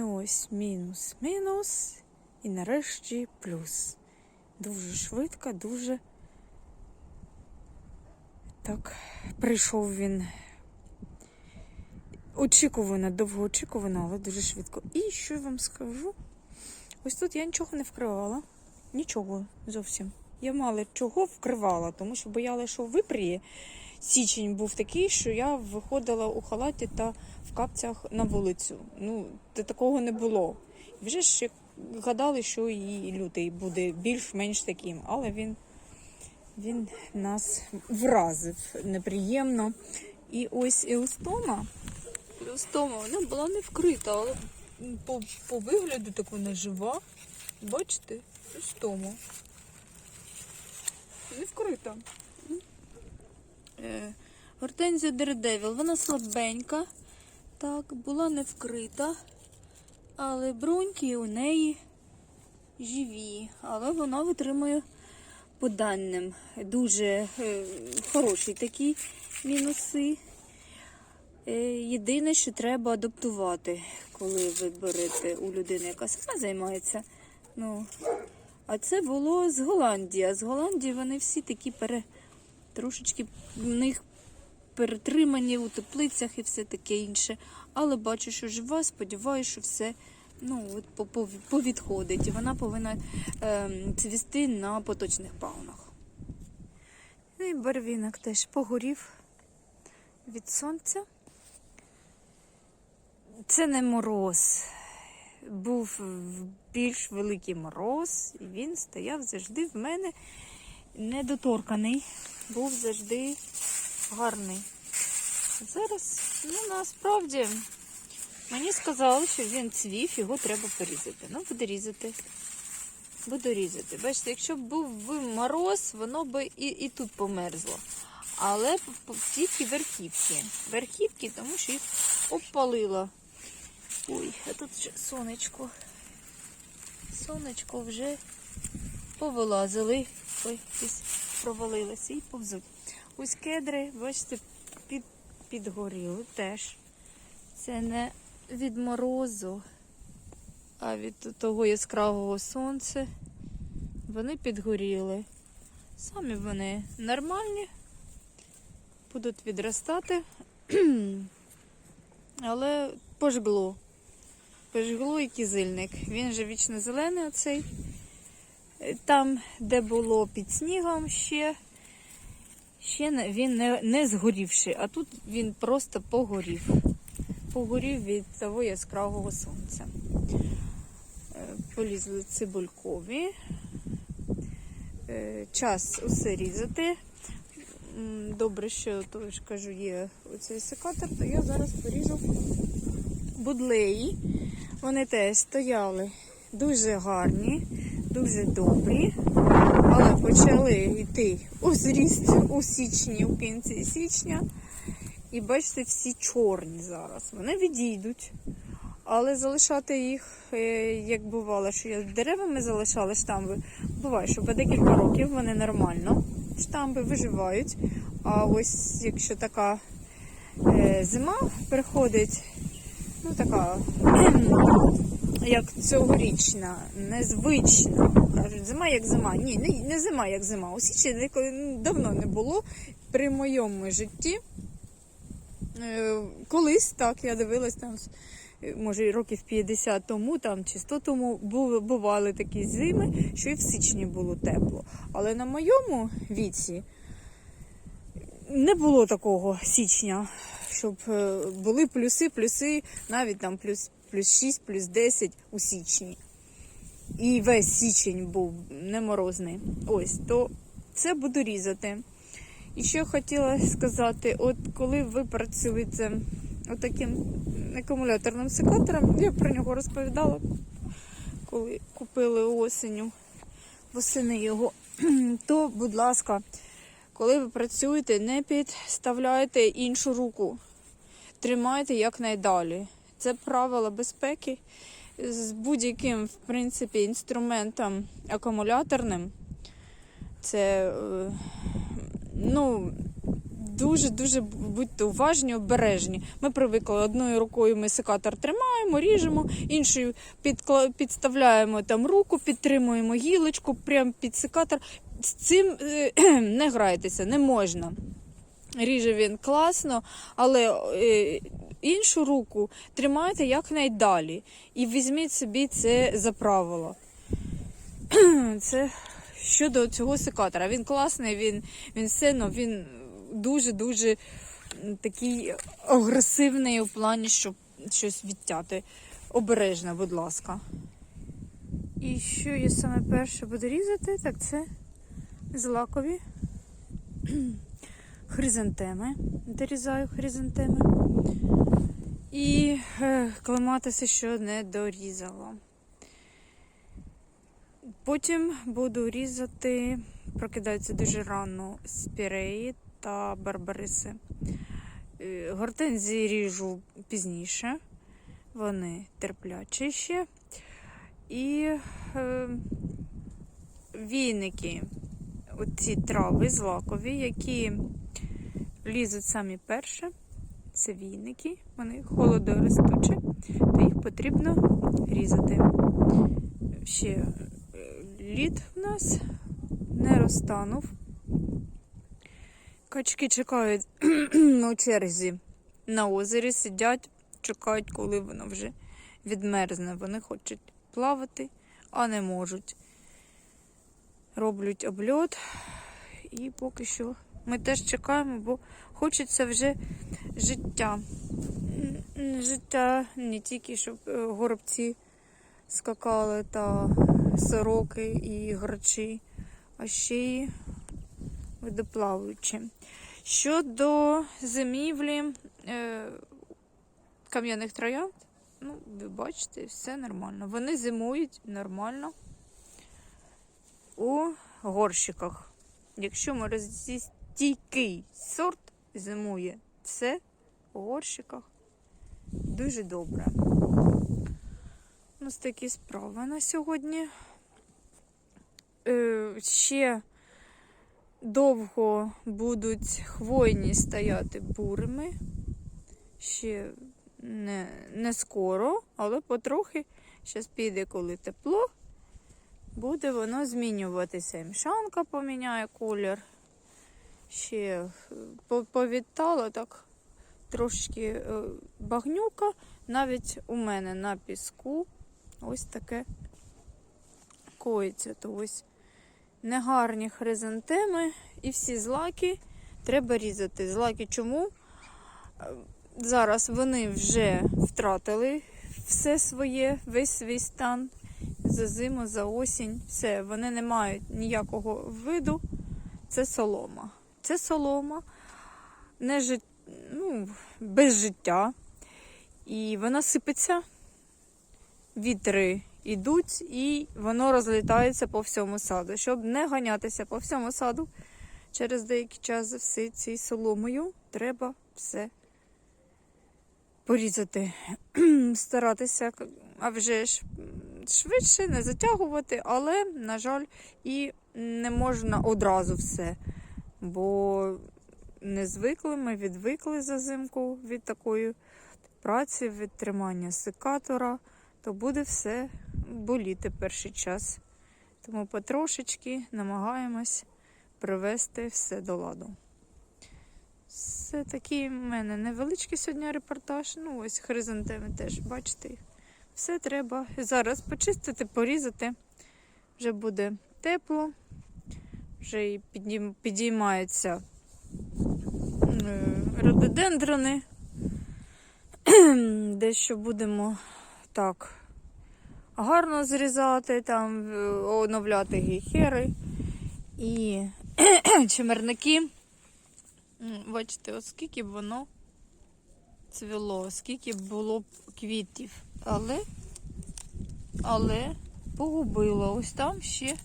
Ну ось мінус, мінус. І нарешті плюс. Дуже швидко, дуже. Так, прийшов він. Очікувано, довгоочікувано, але дуже швидко. І що я вам скажу? Ось тут я нічого не вкривала. Нічого зовсім. Я мало чого вкривала, тому що боялася, що випріє. Січень був такий, що я виходила у халаті та в капцях на вулицю. Ну, та такого не було. Вже ж гадали, що і лютий буде більш-менш таким, але він, він нас вразив неприємно. І ось еустома, еустома, вона була не вкрита, але по, по вигляду так вона жива. Бачите, еустома. Не вкрита. Е, Гортензія Дердевіл, вона слабенька. Так, була не вкрита. Але бруньки у неї живі. Але вона витримує по даним. Дуже е, хороші такі мінуси. Е, єдине, що треба адаптувати, коли ви берете у людини, яка сама займається. Ну, а це було з Голландії. А з Голландії вони всі такі пере... трошечки в них перетримані у теплицях і все таке інше. Але бачу, що жива, сподіваюся, що все ну, повідходить. І вона повинна ем, цвісти на поточних паунах. Ну і барвінок теж погорів від сонця. Це не мороз. Був більш великий мороз, і він стояв завжди в мене недоторканий. Був завжди гарний. Зараз, ну насправді, мені сказали, що він цвів, його треба порізати. Ну, буду різати. Буду різати. Бачите, якщо б був мороз, воно би і, і тут померзло. Але тільки верхівки. Верхівки, тому що їх обпалило. Ой, а тут сонечко. Сонечко вже повилазили. Ой, десь провалилося і повзуть. Ось кедри, бачите, під, підгоріли теж. Це не від морозу, а від того яскравого сонця. Вони підгоріли. Самі вони нормальні, будуть відростати, але пожгло. Пожгло і кізильник. Він же вічно зелений оцей. Там, де було під снігом ще, ще він не, не згорівший, а тут він просто погорів. Погорів від того яскравого сонця. Е, Полізли цибулькові. Е, Час усе різати. Добре, що то ж кажу, є оцей секатор, то я зараз поріжу будлеї. Вони теж стояли дуже гарні, дуже добрі, але почали йти у зріст у січні, у кінці січня. І бачите, всі чорні зараз. Вони відійдуть. Але залишати їх, е, як бувало, що я деревами залишала штамби, буває, що по декілька років вони нормально. Штамби виживають. А ось якщо така е, зима приходить, ну така, як цьогорічна, незвична. Кажуть, зима як зима. Ні, не, не зима як зима. У ну, давно не було при моєму житті. Е, Колись так я дивилась там, може, років 50 тому там, чи 100 тому бували такі зими, що і в січні було тепло. Але на моєму віці не було такого січня, щоб е, були плюси, плюси, навіть там плюс, плюс 6, плюс 10 у січні. І весь січень був не морозний. Ось, то це буду різати. І ще хотіла сказати: от коли ви працюєте отаким акумуляторним секатором, я про нього розповідала, коли купили осеню, восени його, то, будь ласка, коли ви працюєте, не підставляйте іншу руку. Тримайте якнайдалі. Це правила безпеки з будь-яким, в принципі, інструментом акумуляторним. Це, е, ну, дуже-дуже будьте уважні, обережні. Ми привикли одною рукою ми секатор тримаємо, ріжемо, іншою підставляємо там руку, підтримуємо гілочку прямо під секатор. З цим е, не грайтеся, не можна. Ріже він класно, але е, іншу руку тримайте якнайдалі. І візьміть собі це за правило. Це щодо цього секатора. Він класний, він, він все, ну, він дуже-дуже такий агресивний у плані, щоб щось відтяти. Обережно, будь ласка. І що я саме перше буду різати, так це злакові хризантеми. Дорізаю хризантеми. І е, клематиси, що не дорізала. Потім буду різати, прокидаються дуже рано спіреї та барбариси. Е, Гортензії ріжу пізніше, вони терплячі ще. І е, віники, оці трави злакові, які лізуть самі перші, це війники, вони холодоростучі, то їх потрібно різати. Ще е, лід в нас не розтанув. Качки чекають у черзі на озері, сидять, чекають, коли воно вже відмерзне. Вони хочуть плавати, а не можуть. Роблять обльот. І поки що ми теж чекаємо, бо хочеться вже життя. Життя не тільки, щоб е, горобці скакали та сороки і грачі, а ще й водоплаваючі. Щодо зимівлі е, кам'яних троянд, ну, ви бачите, все нормально. Вони зимують нормально у горщиках. Якщо морозостійкий сорт зимує все у горщиках, дуже добре. Нас такі справи на сьогодні. Е, ще довго будуть хвойні стояти бурими. Ще не, не скоро, але потрохи зараз піде, коли тепло, буде воно змінюватися. І Мшанка поміняє колір. Ще е, по- так трошки е, багнюка. Навіть у мене на піску ось таке коїться. То ось негарні хризантеми і всі злаки треба різати. Злаки чому? Е, Зараз вони вже втратили все своє, весь свій стан за зиму, за осінь. Все, вони не мають ніякого виду. Це солома. Це солома, не жит... ну, без життя. І вона сипеться, вітри йдуть, і воно розлітається по всьому саду. Щоб не ганятися по всьому саду, через деякий час за всі цією соломою треба все порізати, старатися, а вже ж швидше не затягувати, але, на жаль, і не можна одразу все. Бо не звикли, ми відвикли за зимку від такої праці, від тримання секатора, то буде все боліти перший час. Тому потрошечки намагаємось привести все до ладу. Це такий в мене невеличкий сьогодні репортаж. Ну, ось хризантеми теж, бачите. Все треба зараз почистити, порізати. Вже буде тепло, вже і підіймаються е, рододендрони. Дещо будемо так гарно зрізати, там, е, оновляти гейхери і чимерники. Бачите, от скільки б воно цвіло, скільки б було б квітів. Але, але погубило. Ось там ще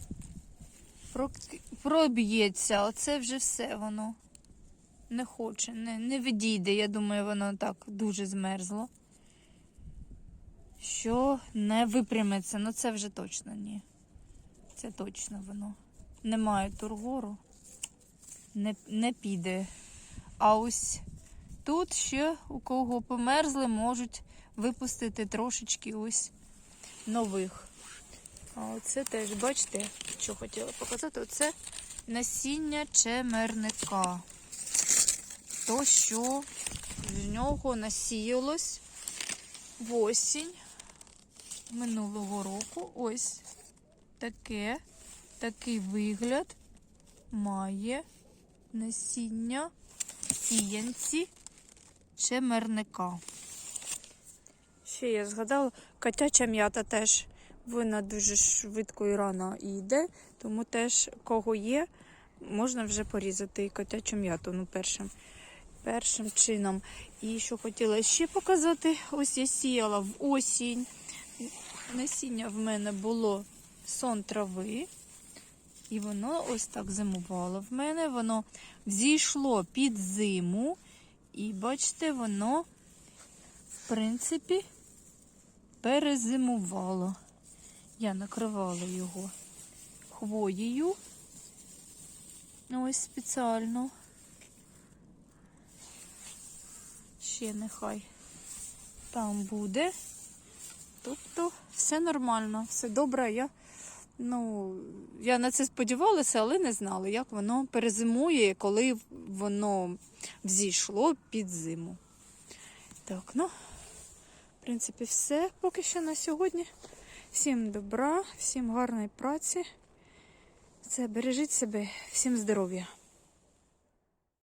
проб'ється. Оце вже все воно не хоче, не, не відійде. Я думаю, воно так дуже змерзло. Що не випрямиться, ну це вже точно ні. Це точно воно. Немає тургору, не, не піде. А ось тут ще у кого померзли, можуть випустити трошечки ось нових. А оце теж, бачите, що хотіла показати, оце насіння чемерника. То, що з нього насіялось в осінь минулого року. Ось таке, такий вигляд має насіння сіянці чемерника. Ще я згадала, котяча м'ята теж вона дуже швидко і рано йде, тому теж кого є, можна вже порізати котячу м'яту ну, першим, першим чином. І що хотіла ще показати, ось я сіяла в осінь. Насіння в мене було сон трави. І воно ось так зимувало в мене. Воно взійшло під зиму. І бачите, воно, в принципі, перезимувало. Я накривала його хвоєю. Ось спеціально. Ще нехай там буде. Тобто все нормально, все добре. Я, ну, я на це сподівалася, але не знала, як воно перезимує, коли воно взійшло під зиму. Так, ну, в принципі, все поки що на сьогодні. Всім добра, всім гарної праці. Це бережіть себе, всім здоров'я.